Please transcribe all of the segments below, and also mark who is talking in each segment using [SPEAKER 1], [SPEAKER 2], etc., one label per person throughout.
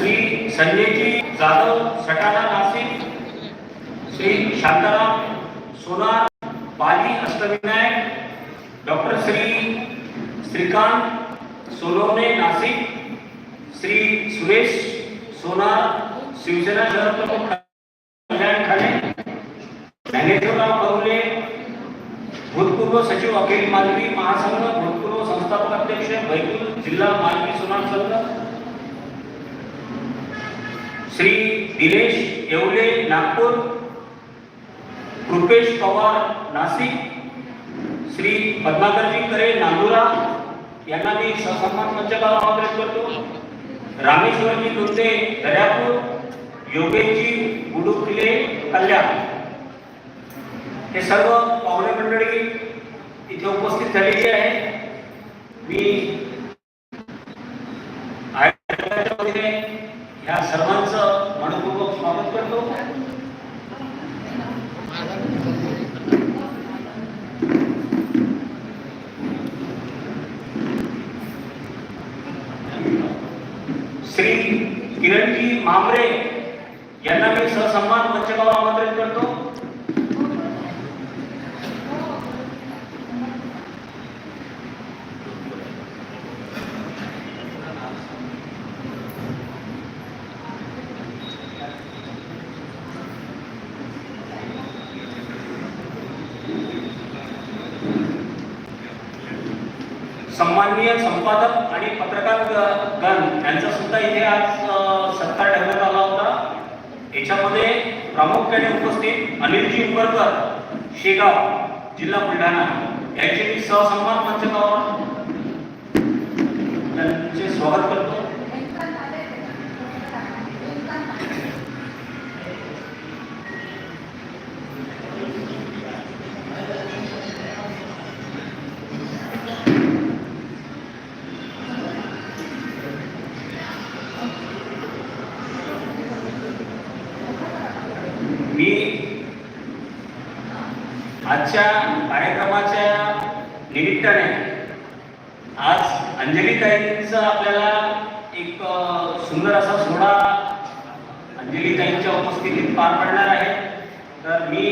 [SPEAKER 1] Shri Sanjayji Jadhav Satana Nashik Shri Shantaram Sonar Pali Ashtavinayak doctor Shri Shrikant Sonawane Nashik Shri Suresh Sonar Shiv Sena शहर प्रमुख कल्याण खाणे ज्ञानेश्वरराव कवले भूतपूर्व सचिव अखिल मालवी महासंघ भूतपूर्व संस्थापक अध्यक्ष बैतूल जिल्हा मालवी सोनार संघ श्री दिनेश येवले नागपूर कृपेश पवार नाशिक श्री पद्माकरजी करे नांदुरा यांना मी सन्मान पंचकाला आमंत्रित करतो. रामेश्वरजी दुर्दे दर्यापूर योगेशजी गुडुकले कल्याण. हे सर्व पाहुणे मंडळी इथे उपस्थित झालेली आहे. मी ह्या सर्व मनपूर्वक स्वागत करतो श्री किरणजी मामरे यांना मी सहसन्मान मंचकावर आमंत्रित करतो. सन्माननीय संपादक आणि पत्रकार गण यांचा सुद्धा इथे आज सत्कार ठेवण्यात आला होता. याच्यामध्ये प्रामुख्याने उपस्थित अनिलजी उंबरकर शेगाव जिल्हा बुलढाणा यांचे मी सहसन्मान मंचकावर त्यांचे स्वागत करतो मी आजच्या कार्यक्रमाच्या निमित्ताने आज अंजली ताईंचा आपल्याला एक सुंदर असा सोहळा अंजली ताईंच्या उपस्थितीत पार पडणार आहे. तर मी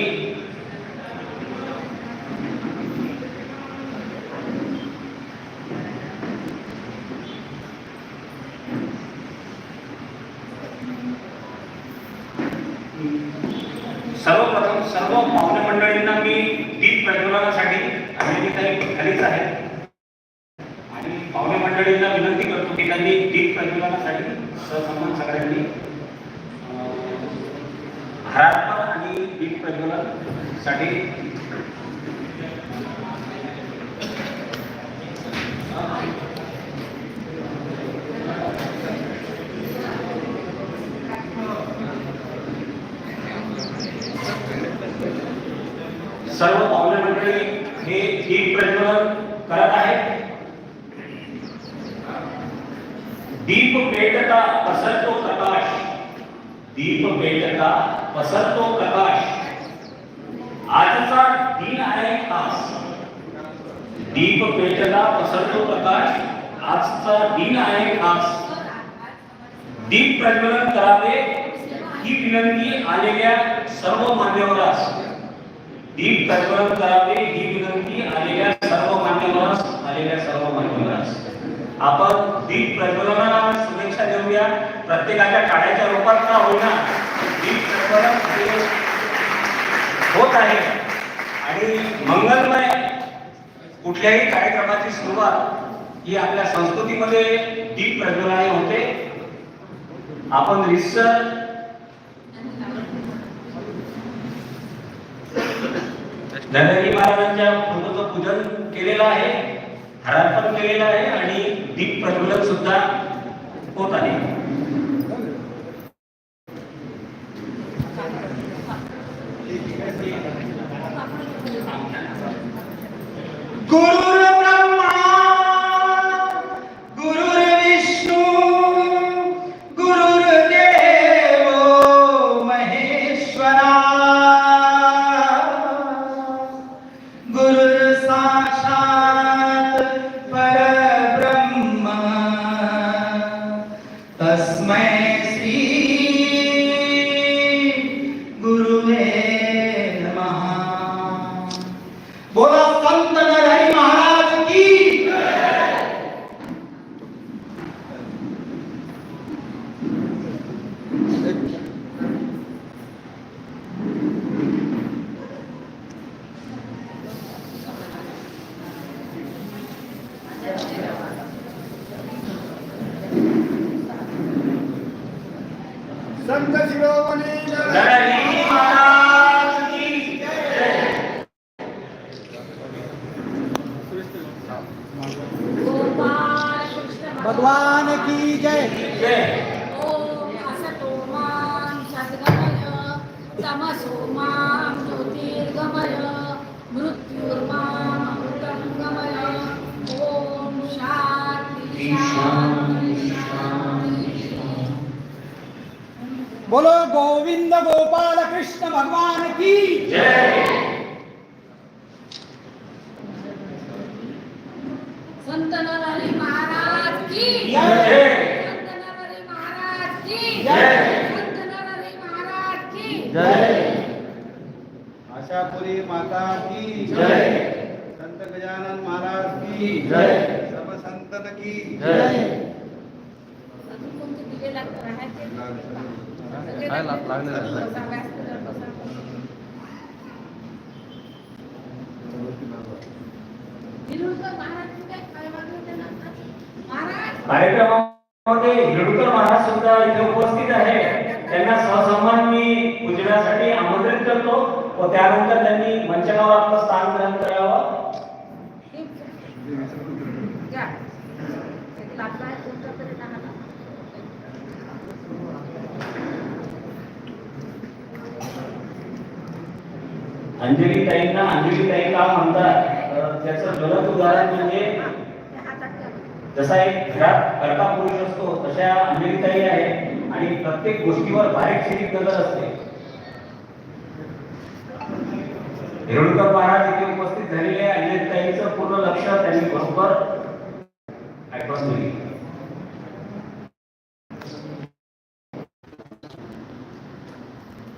[SPEAKER 1] सर्वप्रथम सर्व पाहुणे मंडळींना मी दीप प्रज्वलनासाठी अंजली काही खालीच आहे. आणि पाहुणे मंडळींना विनंती करतो की त्यांनी दीप प्रज्वलनासाठी सहसन्मान सगळ्यांनी अं, हारात्मक आणि दीप प्रज्वलनासाठी सर्व मंडळी हे दीप प्रज्वलन करत आहेत दीप पेटता पसरतो प्रकाश. दीप पेटता पसरतो प्रकाश. आजचा दिन आहे खास. दीप पेटता पसरतो प्रकाश. आजचा दिन आहे खास. दीप प्रज्वलन करावे ही विनंती आलेल्या सर्व मान्यवरास. दीप प्रज्वलन करावे ही विनंती आलेल्या सर्व मान्यवरास आलेल्या सर्व मान्यवरास आपण दीप प्रज्वलनाला शुभेच्छा देऊया. प्रत्येकाच्या काळ्याच्या रूपात का होईना दीप प्रज्वलन होत आहे. आणि मंगलमय कुठल्याही कार्यक्रमाची सुरुवात ही आपल्या संस्कृतीमध्ये दीप प्रज्वलनाने होते. आपण रिसर धनंजय महाराजांच्या फोटोचं पूजन केलेलं आहे हारार्पण केलेलं आहे आणि दीप प्रज्वलन सुद्धा होत आहे.
[SPEAKER 2] साक्षात् संत
[SPEAKER 3] शिरोमणी
[SPEAKER 4] कृष्ण
[SPEAKER 2] भगवान की जय।
[SPEAKER 1] जय.
[SPEAKER 4] ओम असतो मां सद्गमय तमसो
[SPEAKER 2] बोलो गोविंद गोपाल कृष्ण भगवान की
[SPEAKER 1] जय।
[SPEAKER 4] संत नरहरी महाराज की
[SPEAKER 1] जय।
[SPEAKER 4] संत नरहरी महाराज की
[SPEAKER 1] जय.
[SPEAKER 4] संत नरहरी महाराज की
[SPEAKER 1] जय।
[SPEAKER 3] आशापुरी माता की
[SPEAKER 1] जय.
[SPEAKER 3] संत गजानन महाराज की
[SPEAKER 1] जय.
[SPEAKER 3] सब संतन की
[SPEAKER 1] जय।
[SPEAKER 4] त्यांना? महाराज
[SPEAKER 1] कार्यक्रमामध्ये हिरडकर महाराज सुद्धा इथे उपस्थित आहे त्यांना सहसन्मान मी पूजण्यासाठी आमंत्रित करतो व त्यानंतर त्यांनी मंचकावर आपलं स्थान ग्रहण करावं
[SPEAKER 4] घ्या.
[SPEAKER 1] अंजली ताईंना अंजली ताई का म्हणतात त्याचं गलत उदाहरण म्हणजे जसा एक घरात कर्ता पुरुष असतो तशा अंजली ताई आहे आणि प्रत्येक गोष्टीवर बारीक शिरीक नजर असते. हिरडकर महाराज इथे उपस्थित झालेले अंजली ताईचं पूर्ण लक्ष त्यांनी बरोबर ऐकून दिली